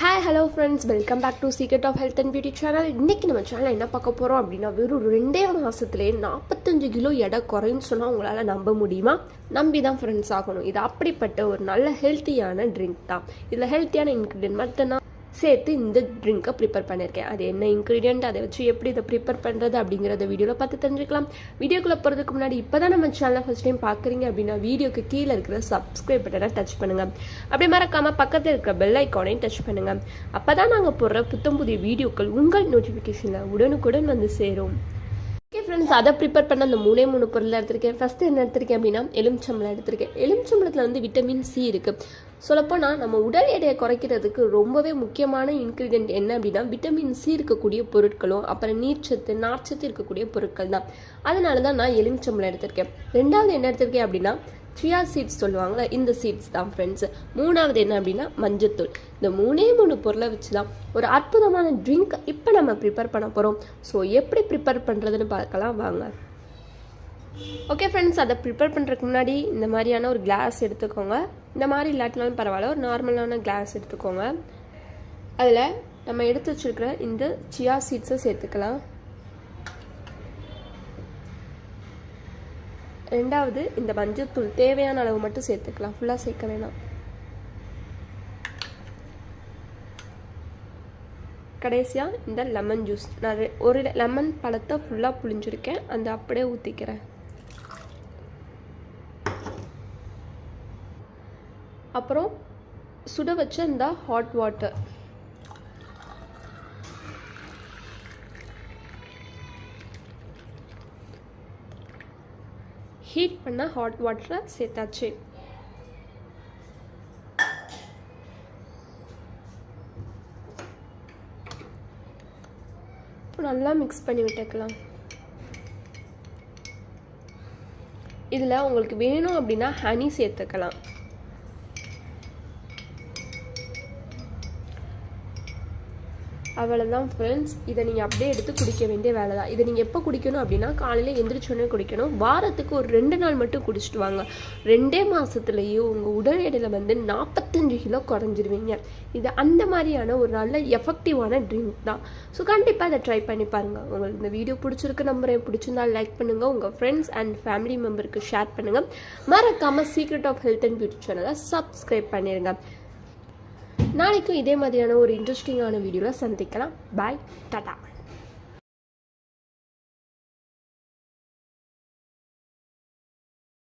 Hi hello friends welcome back to secret of health and beauty channel இன்றைக்கி நம்ம channel என்ன பார்க்க போகிறோம் அப்படின்னா வெறும் ரெண்டே மாதத்துலேயே நாற்பத்தஞ்சு கிலோ எடை குறைன்னு சொன்னால் உங்களால் நம்ப முடியுமா? நம்பி தான் ஃப்ரெண்ட்ஸ் ஆகணும். இது அப்படிப்பட்ட ஒரு நல்ல ஹெல்த்தியான ட்ரிங்க் தான். இதில் ஹெல்த்தியான இன்க்ரீடியன்ட் மட்டும்தான் சேர்த்து இந்த ட்ரிங்க்கை ப்ரிப்பேர் பண்ணியிருக்கேன். அது என்ன இன்க்ரீடியன்ட் அதை வச்சு எப்படி இதை ப்ரிப்பேர் பண்ணுறது அப்படிங்கிறத வீடியோவில் பார்த்து தெரிஞ்சுக்கலாம். வீடியோக்குள்ளே போகிறதுக்கு முன்னாடி இப்போ தான் நம்ம சேனலை ஃபஸ்ட் டைம் பார்க்குறீங்க அப்படின்னா வீடியோக்கு கீழே இருக்கிற சப்ஸ்கிரைப் பட்டனை டச் பண்ணுங்கள் அப்படியே மறக்காமல் பக்கத்தில் இருக்கிற பெல் ஐக்கானையும் டச் பண்ணுங்கள் அப்போ தான் நாங்கள் போடுற புத்தம் புதிய வீடியோக்கள் உங்கள் நோட்டிஃபிகேஷனில் உடனுக்குடன் வந்து சேரும். ஓகே ஃப்ரெண்ட்ஸ் அதை ப்ரிப்பேர் பண்ண அந்த மூணே மூணு பொருள் எடுத்திருக்கேன். ஃபஸ்ட்டு என்ன எடுத்திருக்கேன் அப்படின்னா எலுமிச்சம்பளம் எடுத்திருக்கேன். எலுமிச்சம்பளத்தில் வந்து விட்டமின் சி இருக்குது சொல்லப்போனால் நம்ம உடல் எடையை குறைக்கிறதுக்கு ரொம்பவே முக்கியமான இன்க்ரீடியன்ட் என்ன அப்படின்னா விட்டமின் சி இருக்கக்கூடிய பொருட்களும் அப்புறம் நீர்ச்சத்து நார்ச்சத்து இருக்கக்கூடிய பொருட்கள் தான். அதனால தான் நான் எலுமிச்சம்பளம் எடுத்திருக்கேன். ரெண்டாவது என்ன எடுத்திருக்கேன் அப்படின்னா சியா சீட்ஸ் சொல்லுவாங்கள்ல இந்த சீட்ஸ் தான் ஃப்ரெண்ட்ஸ் மூணாவது என்ன அப்படின்னா மஞ்சத்தூள். இந்த மூணே மூணு பொருளை வச்சு தான் ஒரு அற்புதமான ட்ரிங்க் இப்போ நம்ம ப்ரிப்பேர் பண்ண போகிறோம் ஸோ எப்படி ப்ரிப்பேர் பண்ணுறதுன்னு பார்க்கலாம். வாங்க. ஓகே ஃப்ரெண்ட்ஸ் அதை ப்ரிப்பேர் பண்ணுறதுக்கு முன்னாடி இந்த மாதிரியான ஒரு கிளாஸ் எடுத்துக்கோங்க. இந்த மாதிரி இல்லாட்டினாலும் பரவாயில்ல ஒரு நார்மலான கிளாஸ் எடுத்துக்கோங்க. அதில் நம்ம எடுத்து வச்சுருக்கிற இந்த சியா சீட்ஸை சேர்த்துக்கலாம். ரெண்டாவது இந்த மஞ்சத்தூள் தேவையான அளவு மட்டும் சேர்த்துக்கலாம். ஃபுல்லாக சேர்க்க வேணாம். கடைசியாக இந்த லெமன் ஜூஸ் நான் ஒரு லெமன் பழத்தை ஃபுல்லாக புளிஞ்சிருக்கேன் அந்த அப்படியே ஊற்றிக்கிறேன் அப்புறம் சுட வச்ச இந்த ஹாட் வாட்டர் ஹீட் பண்ண ஹாட் வாட்டரை சேர்த்தாச்சு. நல்லா மிக்ஸ் பண்ணி விட்டுக்கலாம். இதில் உங்களுக்கு வேணும் அப்படின்னா ஹனி சேர்த்துக்கலாம். அவ்வளோதான் ஃப்ரெண்ட்ஸ் இதை நீங்கள் அப்படியே எடுத்து குடிக்க வேண்டிய வேலை தான் இதை நீங்கள் எப்போ குடிக்கணும் அப்படின்னா காலையில் எந்திரிச்சோடனே குடிக்கணும். வாரத்துக்கு ஒரு ரெண்டு நாள் மட்டும் குடிச்சிட்டு வாங்க. ரெண்டே மாதத்துலேயே உங்கள் உடல் எடையில் வந்து நாற்பத்தஞ்சு கிலோ குறைஞ்சிருவீங்க. இது அந்த மாதிரியான ஒரு நல்ல எஃபெக்டிவான ட்ரிங்க் தான். ஸோ கண்டிப்பாக அதை ட்ரை பண்ணி பாருங்கள் உங்களுக்கு இந்த வீடியோ பிடிச்சிருக்கு நம்புறேன். பிடிச்சிருந்தா லைக் பண்ணுங்கள் உங்கள் ஃப்ரெண்ட்ஸ் அண்ட் ஃபேமிலி மெம்பருக்கு ஷேர் பண்ணுங்கள் மறக்காமல் secret of health and beauty சேனலை சப்ஸ்கிரைப் பண்ணிடுங்க நாளைக்கும் இதே மாதிரியான ஒரு இன்ட்ரெஸ்டிங்கான வீடியோவில் சந்திக்கலாம். பாய் டாட்டா